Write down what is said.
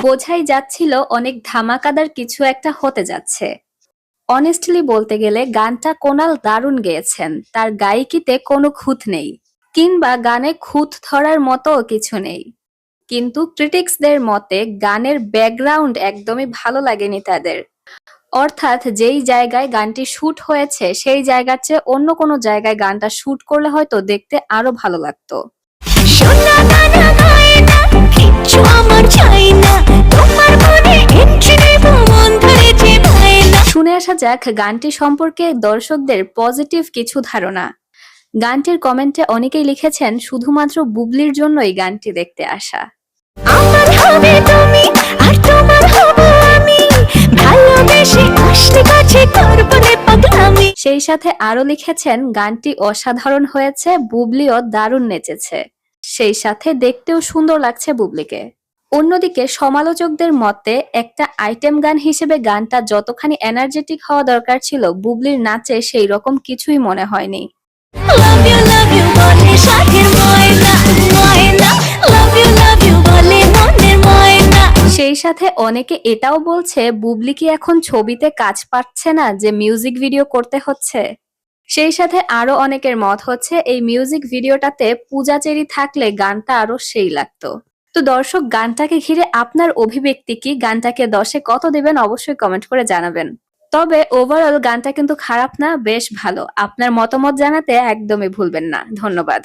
বোঝাই যাচ্ছিল অনেক ধামাকাদার কিছু একটা হতে যাচ্ছে। অনেস্টলি বলতে গেলে গানটা কোনাল দারুণ গেয়েছেন। তার গায়িকিতে কোনো খুঁত নেই। কিংবা গানে খুঁত ধরার মতো কিছু নেই। কিন্তু ক্রিটিক্সদের মতে গানের ব্যাকগ্রাউন্ড একদমই ভালো লাগেনি তাদের। অর্থাৎ যেই জায়গায় গানটি শুট হয়েছে সেই জায়গার চেয়ে অন্য কোনো জায়গায় গানটা শুট করলে হয়তো দেখতে আরও ভালো লাগতো। কিচ্ছু আমার চাই না। তোমার মনে এন্ট্রি নেব মন ধরেছে ভাইনা শুনে আসা যাক গানটি সম্পর্কে দর্শকদের পজিটিভ কিছু ধারণা। গানটির কমেন্টে অনেকেই লিখেছেন শুধুমাত্র বুবলির জন্যই গানটি দেখতে আসা। আমার হবে তুমি আর তোমার হব আমি। ভালোবেসে আসলে কাছে করব পাগলামি। সেই সাথে আরও লিখেছেন গানটি অসাধারণ হয়েছে বুবলিও দারুণ নেচেছে। সেই সাথে দেখতেও সুন্দর লাগছে বুবলিকে। অন্যদিকে সমালোচকদের মতে একটা আইটেম গান হিসেবে গানটা যতখানি এনার্জেটিক হওয়া দরকার ছিল বুবলির নাচে সেই রকম কিছুই মনে হয়নি। সেই সাথে অনেকে এটাও বলছে বুবলি কি এখন ছবিতে কাজ পাচ্ছে না যে মিউজিক ভিডিও করতে হচ্ছে? সেই সাথে আরও অনেকের মত হচ্ছে, এই মিউজিক ভিডিওটাতে পূজা চেরি থাকলে গানটা আরও সেই লাগতো। তো দর্শক, গানটাকে ঘিরে আপনার অভিব্যক্তি কি? গানটাকে দশে কত দেবেন অবশ্যই কমেন্ট করে জানাবেন। তবে ওভারঅল গানটা কিন্তু খারাপ না, বেশ ভালো। আপনার মতামত জানাতে একদমই ভুলবেন না। ধন্যবাদ।